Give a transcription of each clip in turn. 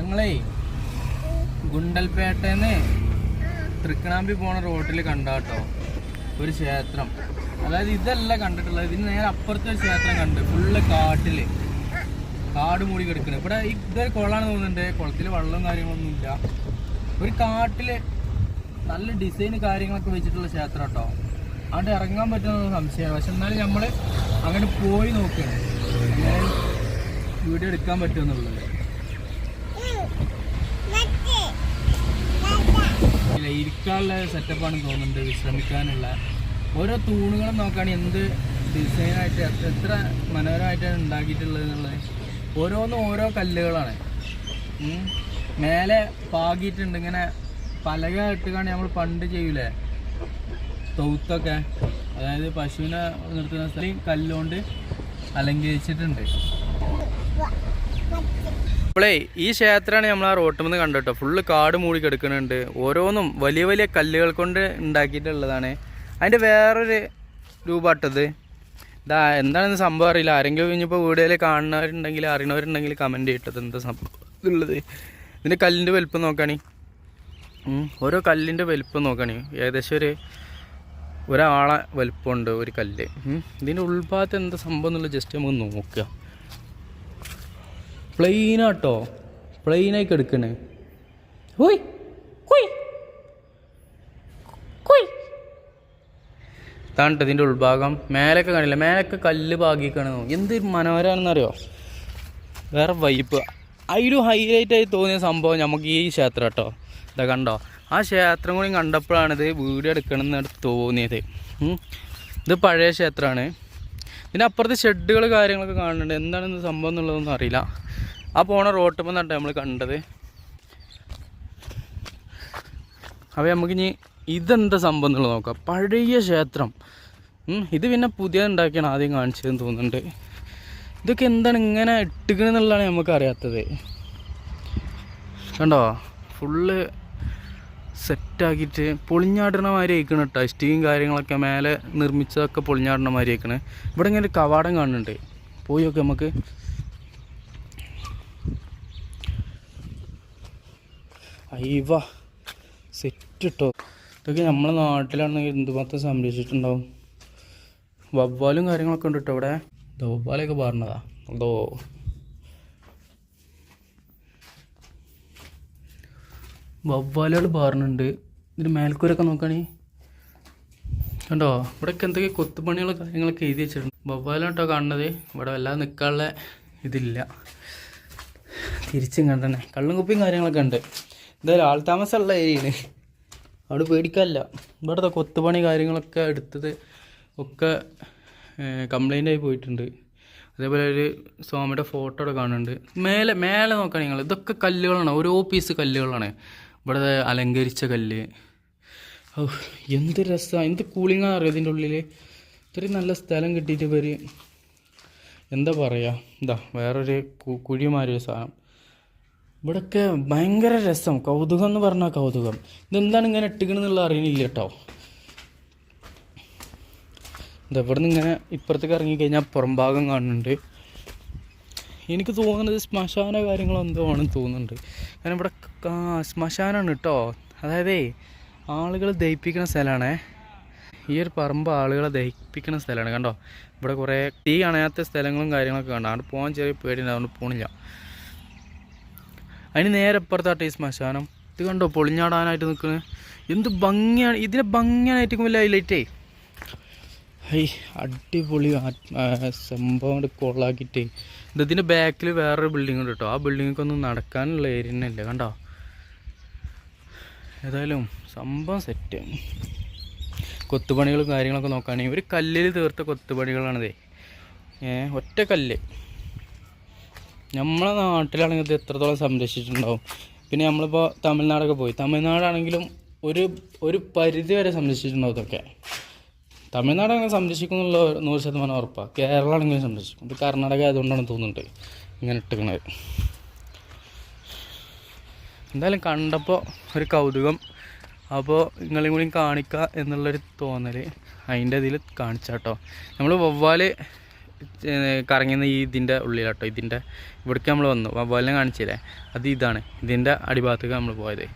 ഞങ്ങളേ ഗുണ്ടൽപേട്ടന്ന് തൃക്കണാമ്പി പോണ റോട്ടിൽ കണ്ടാട്ടോ. ഒരു ക്ഷേത്രം. അതായത് ഇതല്ല കണ്ടിട്ടുള്ളത്. ഇതിന് നേരെ അപ്പുറത്തെ ഒരു ക്ഷേത്രം കണ്ട്. ഫുള്ള് കാട്ടിൽ. കാട് മൂടി കിടക്കുന്നത് ഇവിടെ ഇതൊരു കുളമാണ് തോന്നുന്നുണ്ട്. കുളത്തിൽ വെള്ളവും കാര്യങ്ങളൊന്നും ഇല്ല. ഒരു കാട്ടിൽ നല്ല ഡിസൈൻ കാര്യങ്ങളൊക്കെ വെച്ചിട്ടുള്ള ക്ഷേത്രം കേട്ടോ. അങ്ങോട്ട് ഇറങ്ങാൻ പറ്റുന്ന സംശയമാണ്. പക്ഷെ എന്നാലും നമ്മൾ അങ്ങോട്ട് പോയി നോക്കുകയാണ് വീഡിയോ എടുക്കാൻ പറ്റുമെന്നുള്ളത്. ഇല്ല ഇരിക്കാനുള്ള സെറ്റപ്പാണ് തോന്നുന്നുണ്ട് വിശ്രമിക്കാനുള്ള. ഓരോ തൂണുകളും നോക്കുകയാണെങ്കിൽ എന്ത് ഡിസൈനായിട്ട് എത്ര മനോഹരമായിട്ടാണ് ഉണ്ടാക്കിയിട്ടുള്ളത് എന്നുള്ളത്. ഓരോന്നും ഓരോ കല്ലുകളാണ്. മേലെ പാകിയിട്ടുണ്ട് ഇങ്ങനെ പലക ഇട്ടുകാണ് നമ്മൾ പണ്ട് ചെയ്യൂലേ? തൊഴുത്തൊക്കെ അതായത് പശുവിനെ നിർത്തുന്ന സ്ഥലം കല്ലുകൊണ്ട് അലങ്കരിച്ചിട്ടുണ്ട്. ഇപ്പോളേ ഈ ക്ഷേത്രമാണ് നമ്മൾ ആ റോട്ടിൽ നിന്ന് കണ്ടിട്ടോ ഫുള്ള് കാട് മൂടി കിടക്കുന്നുണ്ട്. ഓരോന്നും വലിയ വലിയ കല്ലുകൾ കൊണ്ട് ഉണ്ടാക്കിയിട്ടുള്ളതാണ്. അതിന്റെ വേറൊരു രൂപാട്ടത് ഇതാ എന്താണെന്ന് സംഭവം അറിയില്ല. ആരെങ്കിലും ഇനിയിപ്പോൾ വീടുകളിൽ കാണുന്നവരുണ്ടെങ്കിൽ അറിയണവരുണ്ടെങ്കിൽ കമന്റ് ചെയ്യട്ടത് എന്താ സംഭവം ഇതുള്ളത്. ഇതിന്റെ കല്ലിന്റെ വലിപ്പം നോക്കണി. ഓരോ കല്ലിന്റെ വലിപ്പം നോക്കണി. ഏകദേശം ഒരു ഒരാളെ വലിപ്പമുണ്ട് ഒരു കല്ല്. ഇതിന്റെ ഉൾഭാഗത്ത് എന്താ സംഭവം എന്നുള്ളത് ജസ്റ്റ് നമുക്ക് നോക്കുക. പ്ലെയിനാട്ടോ. പ്ലെയിനായി എടുക്കണേ ഹോയ് കുയ് താണ്ട് ഇതിന്റെ ഉൾഭാഗം. മേലൊക്കെ കാണില്ല മേലൊക്കെ കല്ല് പാകിക്കാണ്. എന്ത് മനോഹരമാണെന്നറിയോ വേറെ വൈപ്പ് അതിലും ഹൈലൈറ്റ് ആയി തോന്നിയ സംഭവം നമുക്ക് ഈ ക്ഷേത്രം കേട്ടോ ഇതാ കണ്ടോ? ആ ക്ഷേത്രം കൂടി കണ്ടപ്പോഴാണ് ഇത് വീഡിയോ എടുക്കണം എന്ന് തോന്നിയത്. ഇത് പഴയ ക്ഷേത്രമാണ്. പിന്നെ അപ്പുറത്ത് ഷെഡുകൾ കാര്യങ്ങളൊക്കെ കാണുന്നുണ്ട്. എന്താണ് ഇത് സംഭവം എന്നുള്ളതൊന്നും അറിയില്ല. ആ പോണ റോട്ടുമ്പോൾ നട്ടോ നമ്മൾ കണ്ടത്. അപ്പോൾ നമുക്കിനി ഇതെന്താ സംഭവം എന്നുള്ളത് നോക്കാം. പഴയ ക്ഷേത്രം. ഇത് പിന്നെ പുതിയത് ഉണ്ടാക്കിയാണ് ആദ്യം കാണിച്ചതെന്ന് തോന്നുന്നുണ്ട്. ഇതൊക്കെ എന്താണ് ഇങ്ങനെ ഇട്ടുകണെന്നുള്ളതാണ് നമുക്ക് അറിയാത്തത്. കണ്ടോ? ഫുള്ള് സെറ്റാക്കിയിട്ട് പൊളിഞ്ഞാടണ മാതിരി ആയിക്കണം കേട്ടോ. സ്റ്റീയും കാര്യങ്ങളൊക്കെ മേലെ നിർമ്മിച്ചതൊക്കെ പൊളിഞ്ഞാടണ മാതിരി ആയിക്കണ്. ഇവിടെ ഇങ്ങനെ കവാടം കാണുന്നുണ്ട്. പോയി നമുക്ക്. അയ്യവ സെറ്റ് ഇട്ടോ ഇതൊക്കെ നമ്മളെ നാട്ടിലാണെങ്കിൽ എന്തുമാത്രം സംരക്ഷിച്ചിട്ടുണ്ടാവും? വവ്വാലും കാര്യങ്ങളൊക്കെ ഉണ്ട് കേട്ടോ ഇവിടെ വവ്വാലൊക്കെ പറഞ്ഞതാ അതോ വവ്വാലുകൾ പാറുന്നുണ്ട് ഇതിന് മേൽക്കൂരൊക്കെ നോക്കുകയാണെങ്കിൽ കണ്ടോ? ഇവിടെയൊക്കെ എന്തൊക്കെ കൊത്തുപണികളും കാര്യങ്ങളൊക്കെ എഴുതി വെച്ചിട്ടുണ്ട്. വവ്വാലാട്ടോ കാണുന്നത്. ഇവിടെ വല്ലാതെ നിൽക്കാനുള്ള ഇതില്ല. തിരിച്ചും കണ്ടന്നെ കള്ളും കുപ്പിയും കാര്യങ്ങളൊക്കെ ഉണ്ട്. എന്തായാലും ആൾ താമസമുള്ള ഏരിയയാണ്. അവിടെ പേടിക്കാനില്ല. ഇവിടുത്തെ കൊത്തുപണി കാര്യങ്ങളൊക്കെ എടുത്തത് ഒക്കെ കംപ്ലൈന്റ് ആയി പോയിട്ടുണ്ട്. അതേപോലെ ഒരു സ്വാമിയുടെ ഫോട്ടോ അവിടെ കാണുന്നുണ്ട്. മേലെ മേലെ നോക്കുകയാണെങ്കിൽ നിങ്ങൾ. ഇതൊക്കെ കല്ലുകളാണ്. ഓരോ പീസ് കല്ലുകളാണ്. ഇവിടെ അലങ്കരിച്ച കല്ല്. എന്ത് രസമാണ് എന്ത് കൂളിങ്ങാണ് അറിയാം ഇതിന്റെ ഉള്ളിൽ ഇത്രയും നല്ല സ്ഥലം കിട്ടിയിട്ട് ഇവർ എന്താ പറയുക എന്താ വേറൊരു കുഴിമാരി സാധനം. ഇവിടൊക്കെ ഭയങ്കര രസം. കൗതുകം എന്ന് പറഞ്ഞാൽ കൗതുകം. ഇതെന്താണ് ഇങ്ങനെ ഇട്ടിക്കണെന്നുള്ള അറിയണില്ല കേട്ടോ. ഇതാ ഇവിടെ നിന്ന് ഇങ്ങനെ ഇപ്പുറത്തേക്ക് ഇറങ്ങിക്കഴിഞ്ഞാൽ പുറം ഭാഗം കാണുന്നുണ്ട്. എനിക്ക് തോന്നുന്നത് ശ്മശാന കാര്യങ്ങളോ എന്തോ ആണെന്ന് തോന്നുന്നുണ്ട്. കാരണം ഇവിടെ ശ്മശാനാണ് കേട്ടോ. അതായത് ആളുകൾ ദഹിപ്പിക്കുന്ന സ്ഥലമാണേ. ഈ ഒരു പറമ്പ് ആളുകളെ ദഹിപ്പിക്കുന്ന സ്ഥലമാണ്. കണ്ടോ? ഇവിടെ കുറേ തീ അണയാത്ത സ്ഥലങ്ങളും കാര്യങ്ങളൊക്കെ കണ്ടോ? അവിടെ പോകാൻ ചെറിയ പേടിയുണ്ട്. അതുകൊണ്ട് പോണില്ല. അതിന് നേരെ അപ്പുറത്താട്ടെ ടീ ശ്മശാനം ഇത് കണ്ടോ പൊളിഞ്ഞാടാനായിട്ട് നിൽക്കുന്നത് എന്ത് ഭംഗിയാണ് ഇതിനെ ഭംഗിയായിട്ട് വലിയ ഹൈലൈറ്റേ ഹൈ അടിപൊളി സംഭവം കൊണ്ട് കൊള്ളാക്കിയിട്ട്. ഇതിന്റെ ബാക്കിൽ വേറൊരു ബിൽഡിംഗ് ഉണ്ട് കേട്ടോ ആ ബിൽഡിങ്ങൊന്നും നടക്കാനുള്ള ഏരിയ തന്നെ ഇല്ല കണ്ടോ? ഏതായാലും സംഭവം സെറ്റ് കൊത്തുപണികളും കാര്യങ്ങളൊക്കെ നോക്കുകയാണെങ്കിൽ ഒരു കല്ലിൽ തീർത്ത കൊത്തുപണികളാണിതേ. ഒറ്റ കല്ല്. നമ്മളെ നാട്ടിലാണെങ്കിൽ ഇത് എത്രത്തോളം സംരക്ഷിച്ചിട്ടുണ്ടാവും? പിന്നെ നമ്മളിപ്പോൾ തമിഴ്നാടൊക്കെ പോയി. തമിഴ്നാടാണെങ്കിലും ഒരു ഒരു പരിധി വരെ സംരക്ഷിച്ചിട്ടുണ്ടാവും ഇതൊക്കെ. തമിഴ്നാട് അങ്ങനെ സംരക്ഷിക്കുന്നുള്ള നൂറ് ശതമാനം ഉറപ്പാണ് കേരളം ആണെങ്കിലും സംരക്ഷിക്കും. ഇത് കർണാടക ആയതുകൊണ്ടാണ് തോന്നുന്നുണ്ട് ഇങ്ങനെ ഇട്ടിക്കണത് എന്തായാലും കണ്ടപ്പോൾ ഒരു കൗതുകം. അപ്പോൾ നിങ്ങളെയും കൂടി കാണിക്കുക എന്നുള്ളൊരു തോന്നൽ അതിന്റെ ഇതിൽ കാണിച്ചാട്ടോ. നമ്മൾ വവ്വാൽ കറങ്ങുന്ന ഈ ഇതിന്റെ ഉള്ളിലാട്ടോ. ഇതിന്റെ ഇവിടേക്ക് നമ്മൾ വന്നു. വല്ലം കാണിച്ചില്ലേ? അത് ഇതാണ്. ഇതിന്റെ അടിഭാഗത്തേക്ക് നമ്മൾ പോയത്.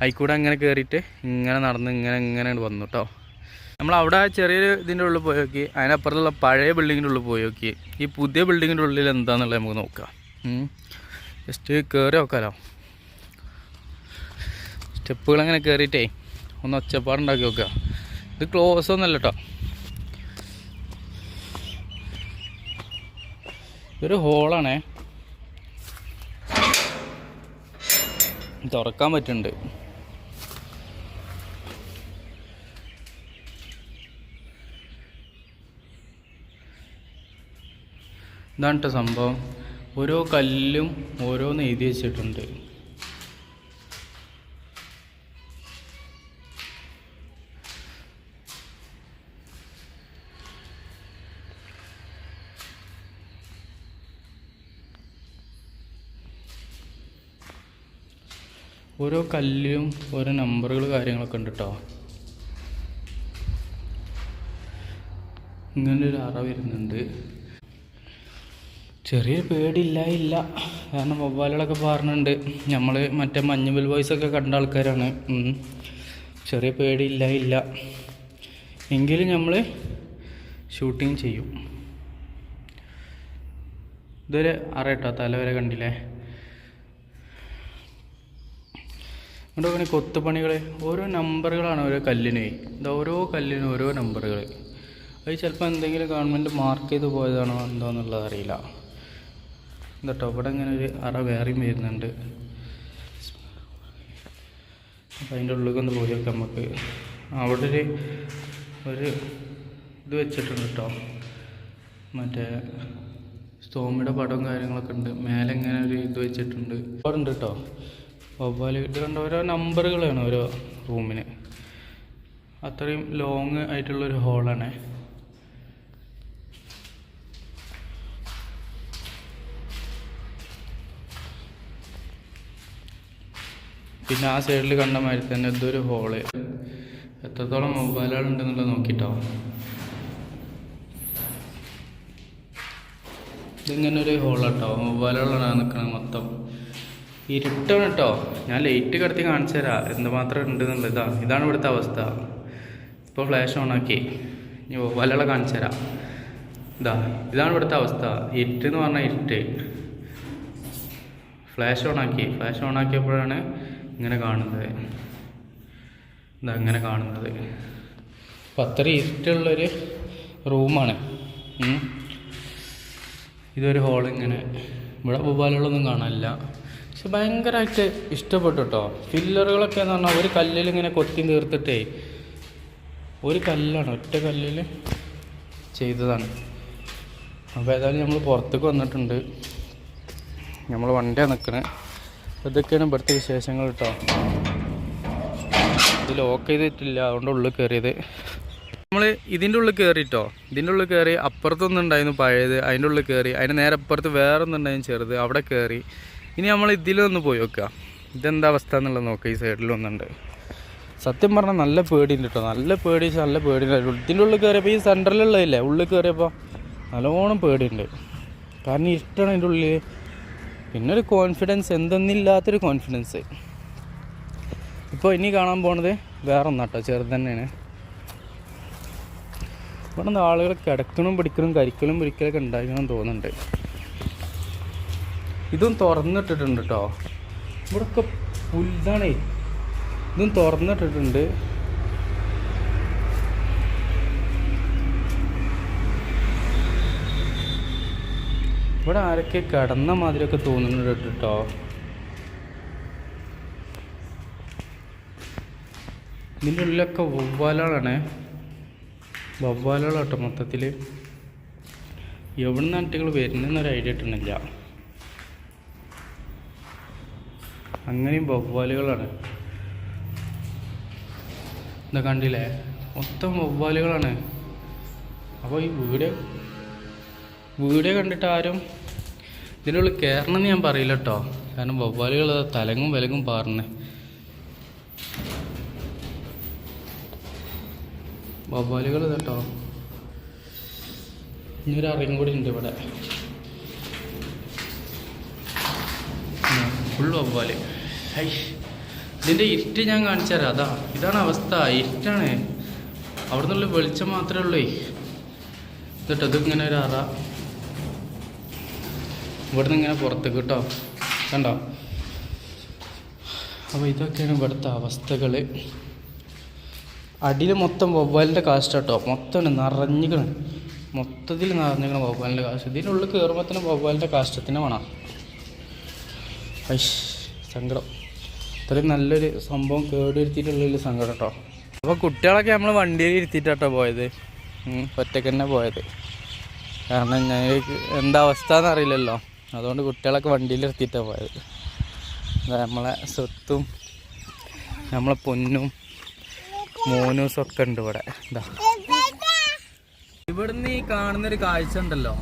അതിൽക്കൂടെ അങ്ങനെ കയറിയിട്ട് ഇങ്ങനെ നടന്ന് ഇങ്ങനെ ഇങ്ങനെ വന്നു കേട്ടോ നമ്മൾ അവിടെ ചെറിയൊരു ഇതിന്റെ ഉള്ളിൽ പോയി നോക്കി. അതിനപ്പുറത്തുള്ള പഴയ ബിൽഡിങ്ങിന്റെ ഉള്ളിൽ പോയി നോക്കി. ഈ പുതിയ ബിൽഡിങ്ങിന്റെ ഉള്ളിൽ എന്താണെന്നുള്ളത് നമുക്ക് നോക്കാം. ജസ്റ്റ് കയറി നോക്കാമല്ലോ സ്റ്റെപ്പുകൾ അങ്ങനെ കയറിയിട്ടേ ഒന്ന് ഒച്ചപ്പാടുണ്ടാക്കി നോക്കുക. ഇത് ക്ലോസ് ഒന്നല്ല കേട്ടോ ഇതൊരു ഹോളാണേ. തുറക്കാൻ പറ്റുന്നുണ്ട്. ഇതാണ് കേട്ടോ സംഭവം. ഓരോ കല്ലും ഓരോന്ന് എഴുതി വെച്ചിട്ടുണ്ട്. ഓരോ കല്ലിലും ഓരോ നമ്പറുകൾ കാര്യങ്ങളൊക്കെ ഉണ്ട് കേട്ടോ ഇങ്ങനെ ഒരു അറ വരുന്നുണ്ട്. ചെറിയ പേടിയില്ല ഇല്ല. കാരണം വവ്വാലുകളൊക്കെ പറഞ്ഞിട്ടുണ്ട് നമ്മൾ മറ്റേ മഞ്ഞുമൽ ഒക്കെ കണ്ട ആൾക്കാരാണ്. ചെറിയ പേടിയില്ല ഇല്ല. എങ്കിലും നമ്മൾ ഷൂട്ടിങ് ചെയ്യും. ഇതൊരു അറ കേട്ടോ തല വരെ കണ്ടില്ലേ? ഇവിടെ പിന്നെ കൊത്തുപണികൾ ഓരോ നമ്പറുകളാണ് ഓരോ കല്ലിന്. ഇത് ഓരോ കല്ലിനും ഓരോ നമ്പറുകൾ അത് ചിലപ്പോൾ എന്തെങ്കിലും ഗവൺമെന്റ് മാർക്ക് ചെയ്ത് പോയതാണോ എന്തോന്നുള്ളത് അറിയില്ല. ഇതട്ടോ ഇവിടെ ഇങ്ങനെ ഒരു അറ വേറെയും വരുന്നുണ്ട്. അപ്പം അതിന്റെ ഉള്ളിൽ ഒന്ന് പോയി നോക്കാം നമുക്ക്. അവിടെ ഒരു ഒരു ഇത് വെച്ചിട്ടുണ്ട് കേട്ടോ മറ്റേ സ്റ്റോമിയുടെ പടവും കാര്യങ്ങളൊക്കെ ഉണ്ട്. മേലെ ഇങ്ങനെ ഒരു ഇത് വെച്ചിട്ടുണ്ട്. അവിടെ ഉണ്ട് കേട്ടോ വവ്വാൽ ഇത് കണ്ട ഓരോ നമ്പറുകളാണ് ഓരോ റൂമിന്. അത്രയും ലോങ് ആയിട്ടുള്ളൊരു ഹോളാണ് പിന്നെ ആ സൈഡിൽ കണ്ട മാതിരി തന്നെ ഇതൊരു ഹോൾ എത്രത്തോളം മൊബൈലുകളുണ്ടെന്നുള്ളത് നോക്കിട്ടോ. ഇതിങ്ങനെ ഒരു ഹോളാട്ടോ മൊബൈലുകളാണ് നിൽക്കുന്നത് മൊത്തം. ഇരുട്ടാണ് കേട്ടോ ഞാൻ ലൈറ്റ് കടത്തി കാണിച്ചു തരാം എന്തുമാത്രം ഉണ്ട് എന്നുള്ളത് ഇതാ. ഇതാണ് ഇവിടുത്തെ അവസ്ഥ. ഇപ്പോൾ ഫ്ലാഷ് ഓണാക്കി വലകളെ കാണിച്ചു തരാം ഇതാ. ഇതാണ് ഇവിടുത്തെ അവസ്ഥ. ഇരുട്ട് എന്ന് പറഞ്ഞാൽ ഇരുട്ട്. ഫ്ലാഷ് ഓണാക്കി ഫ്ലാഷ് ഓണാക്കിയപ്പോഴാണ് ഇങ്ങനെ കാണുന്നത്. ഇതാ ഇങ്ങനെ കാണുന്നത്. അപ്പം അത്ര ഇരുട്ടുള്ളൊരു റൂമാണ്. ഇതൊരു ഹോൾ ഇങ്ങനെ. ഇവിടെ മൊബൈലുകളൊന്നും കാണാനില്ല. പക്ഷെ ഭയങ്കരമായിട്ട് ഇഷ്ടപ്പെട്ടു കേട്ടോ. ഫില്ലറുകളൊക്കെ എന്ന് പറഞ്ഞാൽ ഒരു കല്ലിൽ ഇങ്ങനെ കൊത്തി തീർത്തിട്ടേ ഒരു കല്ലാണ് ഒറ്റ കല്ലിൽ ചെയ്തതാണ്. അപ്പോൾ ഏതായാലും നമ്മൾ പുറത്തേക്ക് വന്നിട്ടുണ്ട്. നമ്മൾ വണ്ടിയാണ് നിൽക്കണേ ഇതൊക്കെയാണ് ഇവിടുത്തെ വിശേഷങ്ങൾ കേട്ടോ. ഇത് ലോക്ക് ചെയ്തിട്ടില്ല അതുകൊണ്ട് ഉള്ളിൽ കയറിയത് നമ്മൾ ഇതിന്റെ ഉള്ളിൽ കയറിയിട്ടോ ഇതിന്റെ ഉള്ളിൽ കയറി അപ്പുറത്തൊന്നുണ്ടായിരുന്നു പഴയത് അതിന്റെ ഉള്ളിൽ കയറി അതിന്റെ നേരെ അപ്പുറത്ത് വേറെ ഒന്നുണ്ടായിരുന്നു ചെറുത് അവിടെ കയറി ഇനി നമ്മൾ ഇതിലൊന്ന് പോയി നോക്കുക. ഇതെന്താ അവസ്ഥ എന്നുള്ളത് നോക്കുക ഈ സൈഡിലൊന്നുണ്ട് സത്യം പറഞ്ഞാൽ നല്ല പേടിയുണ്ട് കേട്ടോ നല്ല പേടി നല്ല പേടിയുണ്ട് ഇതിന്റെ ഉള്ളിൽ കയറിയപ്പോൾ ഈ സെന്ററിലുള്ളതില്ലേ ഉള്ളിൽ കയറിയപ്പോൾ നല്ലോണം പേടിയുണ്ട്. കാരണം ഇഷ്ടമാണ് അതിന്റെ ഉള്ളിൽ പിന്നെ ഒരു കോൺഫിഡൻസ് എന്തെന്നില്ലാത്തൊരു കോൺഫിഡൻസ് ഇപ്പോൾ ഇനി കാണാൻ പോണത് വേറെ ഒന്നാട്ടോ ചെറുത് തന്നെയാണ്. ഇവിടെ നിന്ന് ആളുകൾ കിടക്കണും പിടിക്കലും കരിക്കലും പിടിക്കലൊക്കെ ഉണ്ടായിരിക്കണം തോന്നുന്നുണ്ട്. ഇതും തുറന്നിട്ടിട്ടുണ്ട് കേട്ടോ ഇവിടെയൊക്കെ പുല്ലാണേ ഇതും തുറന്നിട്ടിട്ടുണ്ട്. ഇവിടെ ആരൊക്കെ കിടന്ന മാതിരിയൊക്കെ തോന്നുന്നുണ്ട് കേട്ടോ ഇതിന്റെ ഉള്ളിലൊക്കെ വവ്വാലുകളാണ്. വവ്വാലുകളാട്ടോ മൊത്തത്തിൽ എവിടെ നാട്ടുകൾ വരുന്നൊരു ഐഡിയ കിട്ടണില്ല അങ്ങനെയും വവ്വാലുകളാണ്. എന്താ കണ്ടില്ലേ? മൊത്തം വവ്വാലുകളാണ്. അപ്പോൾ ഈ വീഡിയോ വീഡിയോ കണ്ടിട്ട് ആരും ഇതിന്റെ ഉള്ളിൽ കയറണമെന്ന് ഞാൻ പറയില്ല കേട്ടോ കാരണം വവ്വാലുകൾ തലങ്ങും വിലങ്ങും പാറുന്നേ. വവ്വാലുകൾ കേട്ടോ ഒരു അറിയും കൂടി ഉണ്ട് ഇവിടെ. ഫുള്ള് വവ്വാൽ ഹൈ. ഇതിന്റെ ഇരുട്ട് ഞാൻ കാണിച്ചു തരാം അതാ ഇതാണ് അവസ്ഥ. ഇരുട്ടാണ്. അവിടെ നിന്നുള്ള വെളിച്ചം മാത്രമേ ഉള്ളൂ. എന്നിട്ട് ഇതിങ്ങനെ ഒരു അറ. ഇവിടുന്ന് ഇങ്ങനെ പുറത്തേക്ക് കേട്ടോ. കണ്ടോ? അപ്പോൾ ഇതൊക്കെയാണ് ഇവിടുത്തെ അവസ്ഥകൾ അടിയിൽ മൊത്തം വവ്വാലിന്റെ കാസ്റ്റ് കേട്ടോ. മൊത്തം നിറഞ്ഞിക്കണം മൊത്തത്തിൽ നിറഞ്ഞിക്കണം വവ്വാലിന്റെ കാസ്റ്റ് ഇതിനുള്ളിൽ കയറുമ്പോൾ തന്നെ വവ്വാലിന്റെ കാഷ്ടത്തിന് വേണം. ഐഷ് സങ്കടം. ഇത്രയും നല്ലൊരു സംഭവം കേടുവരുത്തിയിട്ടുള്ളൊരു സങ്കടം കേട്ടോ. അപ്പോൾ കുട്ടികളൊക്കെ നമ്മൾ വണ്ടിയിൽ ഇരുത്തിയിട്ടാട്ടോ പോയത്. ഒറ്റയ്ക്ക് തന്നെ പോയത്. കാരണം ഞങ്ങൾക്ക് എന്താ അവസ്ഥ എന്നറിയില്ലല്ലോ അതുകൊണ്ട് കുട്ടികളൊക്കെ വണ്ടിയിൽ ഇരുത്തിയിട്ടാണ് പോയത്. നമ്മളെ സ്വത്തും നമ്മളെ പൊന്നും മോനൂസും ഒക്കെ ഉണ്ട് ഇവിടെ. ഇവിടുന്ന് ഈ കാണുന്നൊരു കാഴ്ച ഉണ്ടല്ലോ.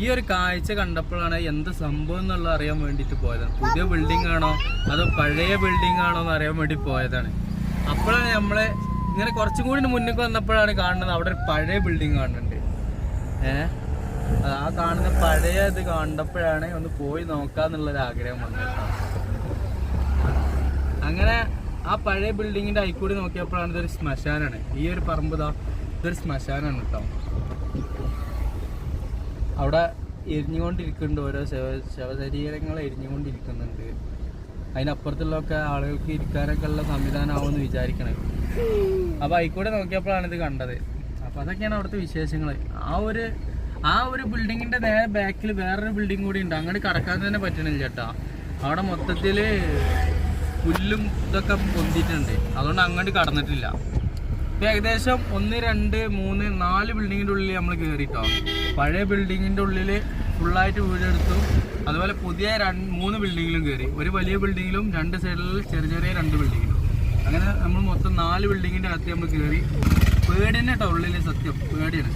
ഈ ഒരു കാഴ്ച കണ്ടപ്പോഴാണ് എന്ത് സംഭവം എന്നുള്ള അറിയാൻ വേണ്ടിയിട്ട് പോയതാണ്. പുതിയ ബിൽഡിംഗ് ആണോ? അതോ പഴയ ബിൽഡിംഗ് ആണോ എന്ന് അറിയാൻ വേണ്ടി പോയതാണ്. അപ്പോഴാണ് നമ്മളെ ഇങ്ങനെ കുറച്ചും കൂടി മുന്നിൽ വന്നപ്പോഴാണ് കാണുന്നത് അവിടെ ഒരു പഴയ ബിൽഡിംഗ് കാണുന്നുണ്ട്. ഏഹ് ആ കാണുന്ന പഴയ ഇത് കണ്ടപ്പോഴാണ് ഒന്ന് പോയി നോക്കാന്നുള്ളൊരു ആഗ്രഹം വന്നത് അങ്ങനെ ആ പഴയ ബിൽഡിങ്ങിന്റെ ഐക്കൂടി നോക്കിയപ്പോഴാണ് ഇതൊരു ശ്മശാനാണ്. ഈ ഒരു പറമ്പ് ഇതാ ഇതൊരു ശ്മശാനാണ് കേട്ടോ. അവിടെ എരിഞ്ഞുകൊണ്ടിരിക്കുന്നുണ്ട് ഓരോ ശവ ശവശരീരങ്ങൾ എരിഞ്ഞുകൊണ്ടിരിക്കുന്നുണ്ട്. അതിനപ്പുറത്തുള്ളൊക്കെ ആളുകൾക്ക് ഇരിക്കാനൊക്കെ ഉള്ള സംവിധാനമാവുമെന്ന് വിചാരിക്കണേ. അപ്പൊ അതിക്കൂടെ നോക്കിയപ്പോഴാണ് ഇത് കണ്ടത്. അപ്പൊ അതൊക്കെയാണ് അവിടുത്തെ വിശേഷങ്ങൾ ആ ഒരു ആ ഒരു ബിൽഡിങ്ങിന്റെ നേരെ ബാക്കിൽ വേറൊരു ബിൽഡിംഗ് കൂടി ഉണ്ട്. അങ്ങോട്ട് കടക്കാൻ തന്നെ പറ്റണില്ല ചേട്ടാ. അവിടെ മൊത്തത്തിൽ പുല്ലും ഇതൊക്കെ പൊന്തിയിട്ടുണ്ട്. അതുകൊണ്ട് അങ്ങോട്ട് കടന്നിട്ടില്ല. ഇപ്പൊ ഏകദേശം ഒന്ന് രണ്ട് മൂന്ന് നാല് ബിൽഡിങ്ങിന്റെ ഉള്ളിൽ നമ്മൾ കേറിട്ടോ. പഴയ ബിൽഡിങ്ങിന്റെ ഉള്ളിൽ ഫുള്ളായിട്ട് വീടെടുത്തു. അതുപോലെ പുതിയ രണ്ട് മൂന്ന് ബിൽഡിങ്ങിലും കയറി ഒരു വലിയ ബിൽഡിങ്ങിലും രണ്ട് സൈഡിൽ ചെറിയ ചെറിയ രണ്ട് ബിൽഡിങ്ങിലും അങ്ങനെ നമ്മൾ മൊത്തം നാല് ബിൽഡിങ്ങിന്റെ അകത്ത് നമ്മൾ കയറി പേടിന്നെ കേട്ടോ സത്യം. പേടിയാണ്.